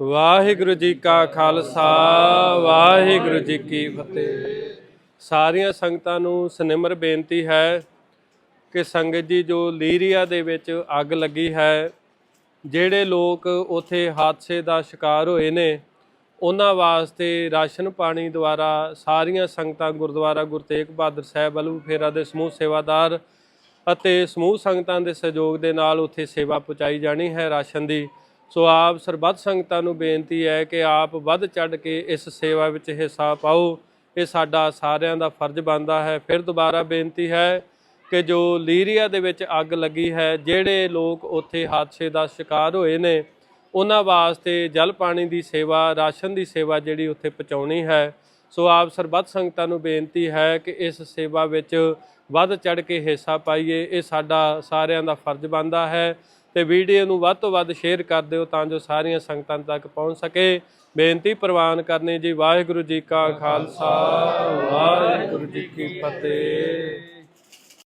ਵਾਹਿਗੁਰੂ ਜੀ ਕਾ ਖਾਲਸਾ, ਵਾਹਿਗੁਰੂ ਜੀ ਕੀ ਫਤਿਹ। ਸਾਰੀਆਂ ਸੰਗਤਾਂ ਨੂੰ ਸਨਿਮਰ ਬੇਨਤੀ ਹੈ ਕਿ ਸੰਗਤ ਜੀ ਜੋ ਲੀਰੀਆ ਦੇ ਵਿੱਚ ਅੱਗ ਲੱਗੀ ਹੈ, ਜਿਹੜੇ ਲੋਕ ਉਥੇ ਹਾਦਸੇ ਦਾ ਸ਼ਿਕਾਰ ਹੋਏ ਨੇ, ਉਹਨਾਂ ਵਾਸਤੇ ਰਾਸ਼ਨ ਪਾਣੀ ਦੁਆਰਾ ਸਾਰੀਆਂ ਸੰਗਤਾਂ ਗੁਰਦੁਆਰਾ ਗੁਰੂ ਤੇਗ ਬਹਾਦਰ ਸਾਹਿਬ ਵੱਲੋਂ ਫੇਰਾ ਦੇ ਸਮੂਹ ਸੇਵਾਦਾਰ ਅਤੇ ਸਮੂਹ ਸੰਗਤਾਂ ਦੇ ਸਹਿਯੋਗ ਦੇ ਨਾਲ ਉੱਥੇ ਸੇਵਾ ਪਹੁੰਚਾਈ ਜਾਣੀ ਹੈ ਰਾਸ਼ਨ ਦੀ। ਸੋ ਆਪ ਸਰਬੱਤ ਸੰਗਤਾਂ ਨੂੰ ਬੇਨਤੀ ਹੈ ਕਿ ਆਪ ਵੱਧ ਚੜ ਕੇ ਇਸ ਸੇਵਾ ਵਿੱਚ ਹਿੱਸਾ ਪਾਓ। ਇਹ ਸਾਡਾ ਸਾਰਿਆਂ ਦਾ ਫਰਜ਼ ਬਣਦਾ ਹੈ। ਫਿਰ ਦੁਬਾਰਾ ਬੇਨਤੀ ਹੈ ਕਿ ਜੋ ਲੀਰੀਆ ਦੇ ਵਿੱਚ ਅੱਗ ਲੱਗੀ ਹੈ, ਜਿਹੜੇ ਲੋਕ ਉੱਥੇ ਹਾਦਸੇ ਦਾ ਸ਼ਿਕਾਰ ਹੋਏ ਨੇ, ਉਹਨਾਂ ਵਾਸਤੇ ਜਲ ਪਾਣੀ ਦੀ ਸੇਵਾ, ਰਾਸ਼ਨ ਦੀ ਸੇਵਾ ਜਿਹੜੀ ਉੱਥੇ ਪਹੁੰਚਾਉਣੀ ਹੈ। ਸੋ ਆਪ ਸਰਬੱਤ ਸੰਗਤਾਂ ਨੂੰ ਬੇਨਤੀ ਹੈ ਕਿ ਇਸ ਸੇਵਾ ਵਿੱਚ ਵੱਧ ਚੜ ਕੇ ਹਿੱਸਾ ਪਾਈਏ। ਇਹ ਸਾਡਾ ਸਾਰਿਆਂ ਦਾ ਫਰਜ਼ ਬਣਦਾ ਹੈ। ਤੇ ਵੀਡੀਓ ਨੂੰ ਵੱਧ ਤੋਂ ਵੱਧ ਸ਼ੇਅਰ ਕਰ ਦਿਓ ਤਾਂ ਜੋ ਸਾਰੀਆਂ ਸੰਗਤਾਂ ਤੱਕ ਪਹੁੰਚ ਸਕੇ। ਬੇਨਤੀ ਪ੍ਰਵਾਨ ਕਰਨੀ ਜੀ, ਵਾਹਿਗੁਰੂ ਜੀ ਕਾ ਖਾਲਸਾ, ਵਾਹਿਗੁਰੂ ਜੀ ਕੀ ਫਤਿਹ।